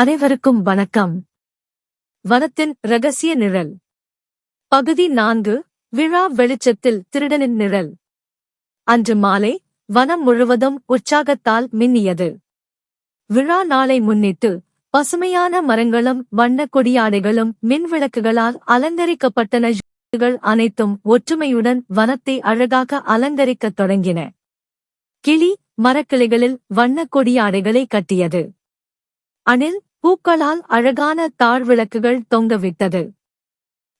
அனைவருக்கும் வணக்கம். வனத்தின் ரகசிய நிழல். பகுதி நான்கு விழா வெளிச்சத்தில் திருடனின் நிழல். அன்று மாலை வனம் முழுவதும் உற்சாகத்தால் மின்னியது. விழா நாளை முன்னிட்டு பசுமையான மரங்களும் வண்ணக் கொடியாடைகளும் மின்விளக்குகளால் அலங்கரிக்கப்பட்டன. அனைத்தும் ஒற்றுமையுடன் வனத்தை அழகாக அலங்கரிக்கத் தொடங்கின. கிளி மரக்கிளைகளில் வண்ணக் கொடியாடைகளை கட்டியது. அணில் பூக்களால் அழகான தாழ்விளக்குகள் தொங்கவிட்டது.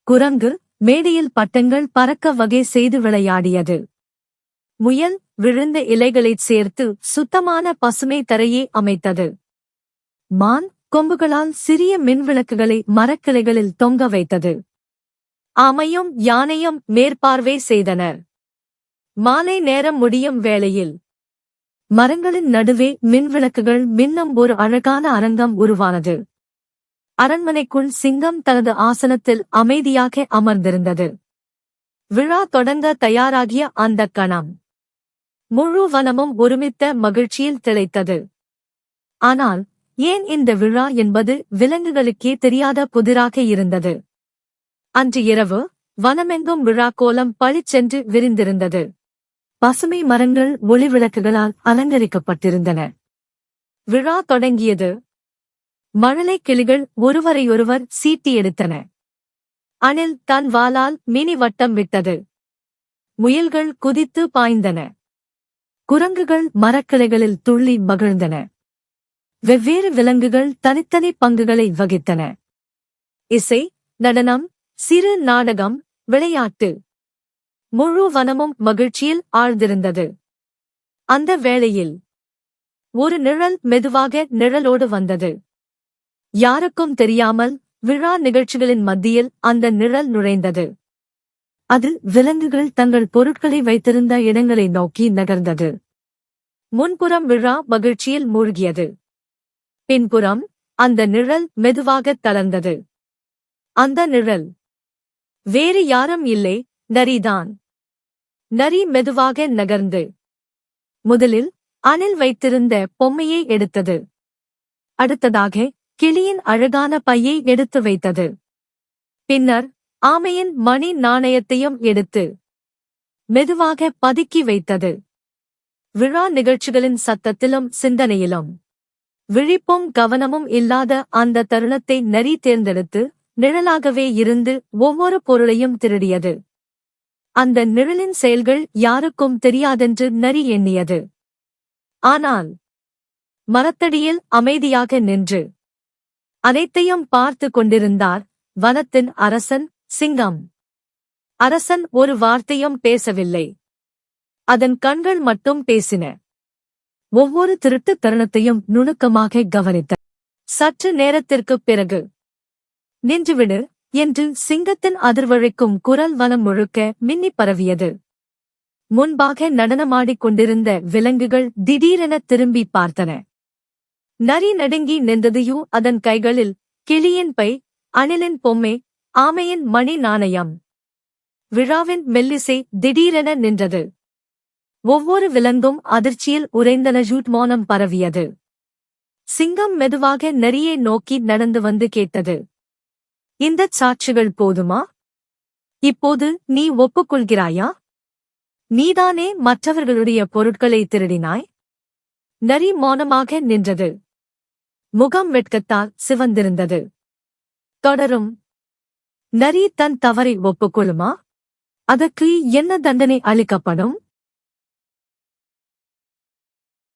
குரங்கு மேடையில் பட்டங்கள் பறக்க வகை செய்து விளையாடியது. முயல் விழுந்த இலைகளைச் சேர்த்து சுத்தமான பசுமை தரையே அமைத்தது. மான் கொம்புகளால் சிறிய மின்விளக்குகளை மரக்கிளைகளில் தொங்க வைத்தது. ஆமையும் யானையும் மேற்பார்வை செய்தனர். மாலை நேரம் முடியும் வேளையில் மரங்களின் நடுவே மின்விளக்குகள் மின்னும் ஒரு அழகான அரங்கம் உருவானது. அரண்மனைக்குள் சிங்கம் தனது ஆசனத்தில் அமைதியாக அமர்ந்திருந்தது. விழா தொடங்க தயாராகிய அந்த கணம். முழு வனமும் ஒருமித்த மகிழ்ச்சியில் திளைத்தது. ஆனால் ஏன் இந்த விழா என்பது விலங்குகளுக்கே தெரியாத புதிராக இருந்தது? அன்று இரவு வனமெங்கும் விழாக்கோலம் பழிச்சென்று விரிந்திருந்தது. பசுமை மரங்கள் ஒளி விளக்குகளால் அலங்கரிக்கப்பட்டிருந்தன. விழா தொடங்கியது. மழலை கிளிகள் ஒருவரையொருவர் சீட்டி எடுத்தன. அணில் தன் வாளால் மினி வட்டம் விட்டது. முயல்கள் குதித்து பாய்ந்தன. குரங்குகள் மரக்கிளைகளில் துள்ளி மகிழ்ந்தன. வெவ்வேறு விலங்குகள் தனித்தனி பங்குகளை வகித்தன. இசை நடனம் சிறு நாடகம் விளையாட்டு. முழு வனமும் மகிழ்ச்சியில் ஆழ்ந்திருந்தது. அந்த வேளையில் ஒரு நிழல் மெதுவாக நிழலோடு வந்தது. யாருக்கும் தெரியாமல் விழா நிகழ்ச்சிகளின் மத்தியில் அந்த நிழல் நுழைந்தது. அது விலங்குகள் தங்கள் பொருட்களை வைத்திருந்த இடங்களை நோக்கி நகர்ந்தது. முன்புறம் விழா மகிழ்ச்சியில் மூழ்கியது. பின்புறம் அந்த நிழல் மெதுவாகத் தளர்ந்தது. அந்த நிழல் வேறு யாரும் இல்லை நரிதான். நரி மெதுவாக நகர்ந்து முதலில் அணில் வைத்திருந்த பொம்மையை எடுத்தது. அடுத்ததாக கிளியின் அழகான பையை எடுத்து வைத்தது. பின்னர் ஆமையின் மணி நாணயத்தையும் எடுத்து மெதுவாக பதுக்கி வைத்தது. விழா நிகழ்ச்சிகளின் சத்தத்திலும் சிந்தனையிலும் விழிப்பும் கவனமும் இல்லாத அந்த தருணத்தை நரி தேர்ந்தெடுத்து நிழலாகவே இருந்து ஒவ்வொரு பொருளையும் திருடியது. அந்த நிழலின் செயல்கள் யாருக்கும் தெரியாதென்று நரி எண்ணியது. ஆனால் மரத்தடியில் அமைதியாக நின்று அனைத்தையும் பார்த்து கொண்டிருந்தார் வனத்தின் அரசன் சிங்கம். அரசன் ஒரு வார்த்தையும் பேசவில்லை. அதன் கண்கள் மட்டும் பேசின. ஒவ்வொரு திருட்டு தருணத்தையும் நுணுக்கமாக கவனித்த. சற்று நேரத்திற்குப் பிறகு நின்றுவிடு என்று சிங்கத்தின் அதிர்வழிக்கும் குரல் வனம் முழுக்க மின்னி பரவியது. முன்பாக நடனமாடிக் கொண்டிருந்த விலங்குகள் திடீரென திரும்பி பார்த்தன. நரி நடுங்கி நின்றதையோ அதன் கைகளில் கிளியின் பை அணிலின் பொம்மை ஆமையின் மணி நாணயம். விழாவின் மெல்லிசை திடீரென நின்றது. ஒவ்வொரு விலங்கும் அதிர்ச்சியில் உறைந்தன ஜூட்மோனம் பரவியது. சிங்கம் மெதுவாக நரியை நோக்கி நடந்து வந்து கேட்டது. இந்தச் சாட்சிகள் போதுமா? இப்போது நீ ஒப்புக்கொள்கிறாயா? நீதானே மற்றவர்களுடைய பொருட்களை திருடினாய்? நரி மௌனமாக நின்றது. முகம் வெட்கத்தால் சிவந்திருந்தது. தொடரும். நரி தன் தவறை ஒப்புக்கொள்ளுமா? அதற்கு என்ன தண்டனை அளிக்கப்படும்?